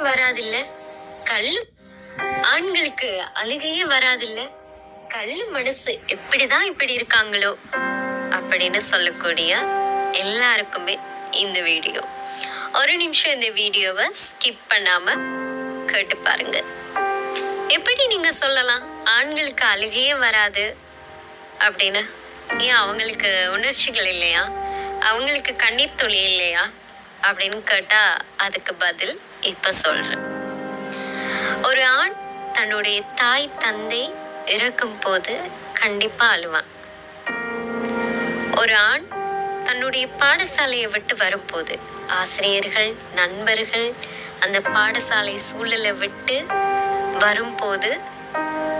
வராதில்ல? கல் ஆண்களுக்கு அழுகையே வராதில்ல? கல்லு மனசு எப்படிதான் இப்படி இருக்காங்களோ? அப்படின்னு சொல்லக்கூடிய எல்லாருக்குமே இந்த வீடியோ. ஒரு நிமிஷம் இந்த வீடியோவை ஸ்கிப் பண்ணாம கேட்டு பாருங்க. எப்படி நீங்க சொல்லலாம்? ஆண்களுக்கு அழுகையே வராது அப்படின்னு? ஏன் அவங்களுக்கு உணர்ச்சிகள் இல்லையா? அவங்களுக்கு கண்ணீர் துளி இல்லையா? அப்படின்னு கேட்டா அதுக்கு பதில் இப்ப சொல்றேன். ஒரு ஆண் தன்னுடைய தாய் தந்தை இறக்கும் போது கண்டிப்பா அழுவான். ஒரு ஆண் தன்னுடைய பாடசாலையை விட்டு வரும்போது ஆசிரியர்கள் நண்பர்கள் அந்த பாடசாலை சூழலை விட்டு வரும்போது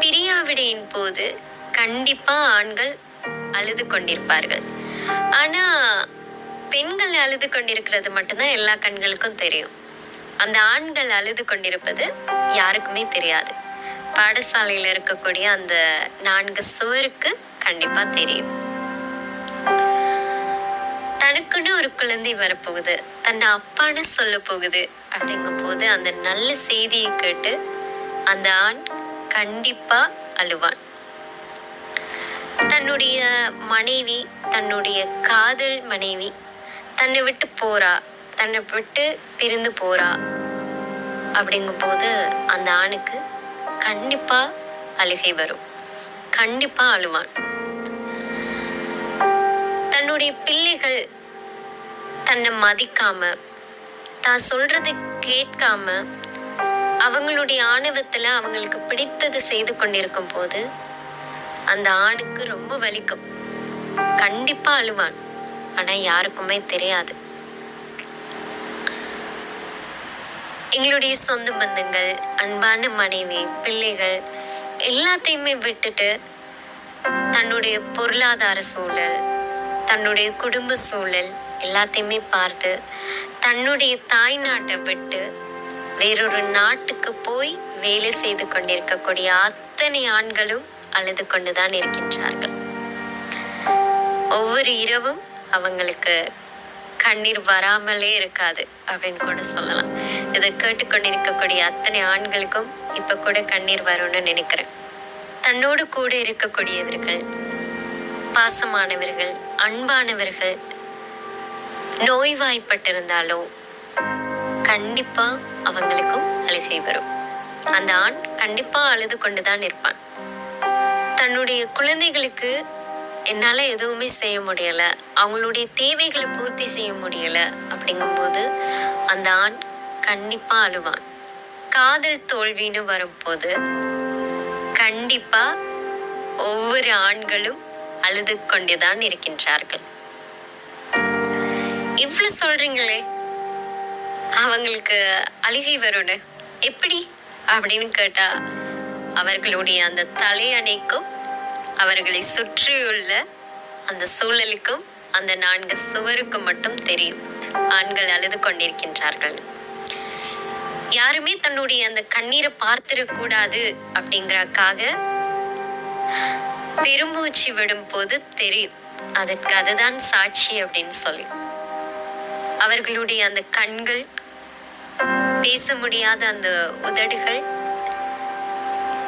பிரியாவிடையின் போது கண்டிப்பா ஆண்கள் அழுது கொண்டிருப்பார்கள். ஆனா பெண்கள் அழுது கொண்டிருக்கிறது மட்டும்தான் எல்லா கண்களுக்கும் தெரியும். அந்த ஆண்கள் அழுது கொண்டிருப்பது யாருக்குமே தெரியாது. பாடசாலையில் இருக்கக்கூடிய அந்த நான்கு சுவருக்கு கண்டிப்பா தெரியும். தனக்குன்னு ஒரு குழந்தை வரப்போகுது. தன்னை அப்பான்னு சொல்ல போகுது அப்படிங்கும் போது அந்த நல்ல செய்தியை கேட்டு அந்த ஆண் கண்டிப்பா அழுவான். தன்னுடைய மனைவி தன்னுடைய காதல் மனைவி தன்னை விட்டு போறா தன்னை விட்டு பிரிந்து போறா. அப்படிங்கும்போது அந்த ஆணுக்கு கண்டிப்பா அழுகை வரும். கண்டிப்பா அழுவான். தன்னுடைய பிள்ளைகள் தன்னை மதிக்காம தான் சொல்றதை கேட்காம அவங்களுடைய ஆணவத்துல அவங்களுக்கு பிடித்தது செய்து கொண்டிருக்கும் போது அந்த ஆணுக்கு ரொம்ப வலிக்கும். கண்டிப்பா அழுவான். ஆனா யாருக்குமே தெரியாது. எங்களுடைய சொந்த பந்தங்கள் அன்பான மனைவி பிள்ளைகள் எல்லாத்தையுமே விட்டுட்டு தன்னுடைய பொருளாதார சூழல் தன்னுடைய குடும்ப சூழல் எல்லாத்தையுமே பார்த்து தன்னுடைய தாய் நாட்டை விட்டு வேறொரு நாட்டுக்கு போய் வேலை செய்து கொண்டிருக்கக்கூடிய அத்தனை ஆண்களும் அழுது கொண்டுதான் இருக்கின்றார்கள். ஒவ்வொரு இரவும் அவங்களுக்கு கண்ணீர் வராமலே இருக்காது அப்படின்னு கூட சொல்லலாம். இதை கேட்டுக்கொண்டிருக்கக்கூடிய அத்தனை ஆண்களுக்கும் இப்ப கூட கண்ணீர் வரும்னு நினைக்கிறேன். தன்னோடு கூட இருக்கக்கூடியவர்கள் பாசமானவர்கள் அன்பானவர்கள் நோய்வாய்ப்பட்டிருந்தாலோ கண்டிப்பா அவங்களுக்கும் அழுகை வரும். அந்த ஆண் கண்டிப்பா அழுது கொண்டுதான் இருப்பான். தன்னுடைய குழந்தைகளுக்கு என்னால எதுவுமே செய்ய முடியல அவங்களுடைய தேவைகளை பூர்த்தி செய்ய முடியல அப்படிங்கும்போது அந்த ஆண் கண்டிப்பா அழுவான். காதல் தோல்வின்னு வரும்போது கண்டிப்பா ஒவ்வொரு ஆண்களும் அழுது கொண்டுதான் இருக்கின்றார்கள். இவ்வளவு சொல்றீங்களே அவங்களுக்கு அழுகை வரும்னு. எப்படி? அப்படின்னு கேட்டா அவர்களுடைய அந்த தலையணைக்கும் அவர்களை சுற்றியுள்ள அந்த சூழலுக்கும் அந்த நான்கு சுவருக்கும் மட்டும் தெரியும். ஆண்கள் அழுது கொண்டிருக்கின்றார்கள். யாருமே தன்னுடைய அந்த கண்ணீரை பார்த்திடக்கூடாது அப்படிங்கறக்காக பெரும்பூச்சி விடும் போது தெரியும். அதற்கு அதுதான் சாட்சி அப்படின்னு சொல்லி. அவர்களுடைய அந்த கண்கள் பேச முடியாத அந்த உதடுகள்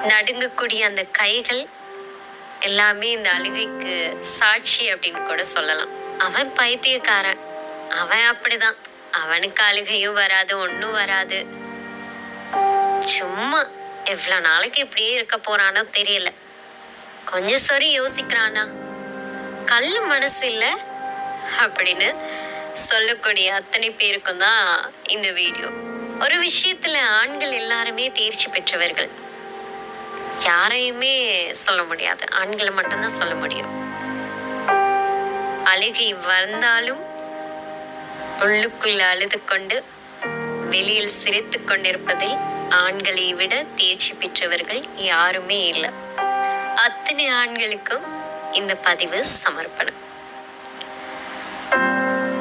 நடுங்கக்கூடிய அந்த கைகள் எல்லாமே இந்த அழுகைக்கு சாட்சி அப்படின்னு கூட சொல்லலாம். அவன் பைத்தியக்காரன். அவன் அப்படிதான். அவனுக்கு அழுகையும் வராது ஒன்றும் வராது. சும்மா எவ்வளவு நாளைக்கு இப்படியே இருக்க போறானோ தெரியல. கொஞ்சம் சரி யோசிக்கிறானா? கல்லு மனசு இல்ல? அப்படின்னு சொல்லக்கூடிய அத்தனை பேருக்கும் தான் இந்த வீடியோ. ஒரு விஷயத்துல ஆண்கள் எல்லாருமே தேர்ச்சி பெற்றவர்கள். யாரையுமே சொல்ல முடியாது. ஆண்களை மட்டும்தான் சொல்ல முடியும். அழுகை வந்தாலும் உள்ளுக்குள்ள அழுது கொண்டு வெளியில் சிரித்து கொண்டிருப்பதில் ஆண்களை விட தேர்ச்சி பெற்றவர்கள் யாருமே இல்லை. அத்தனை ஆண்களுக்கும் இந்த பதிவு சமர்ப்பணம்.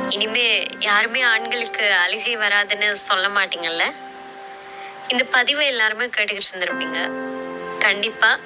இனிமே யாருமே ஆண்களுக்கு அழுகை வராதுன்னு சொல்ல மாட்டீங்கல்ல? இந்த பதிவை எல்லாருமே கேட்டுக்கிட்டு இருந்திருப்பீங்க. கண்டிப்பா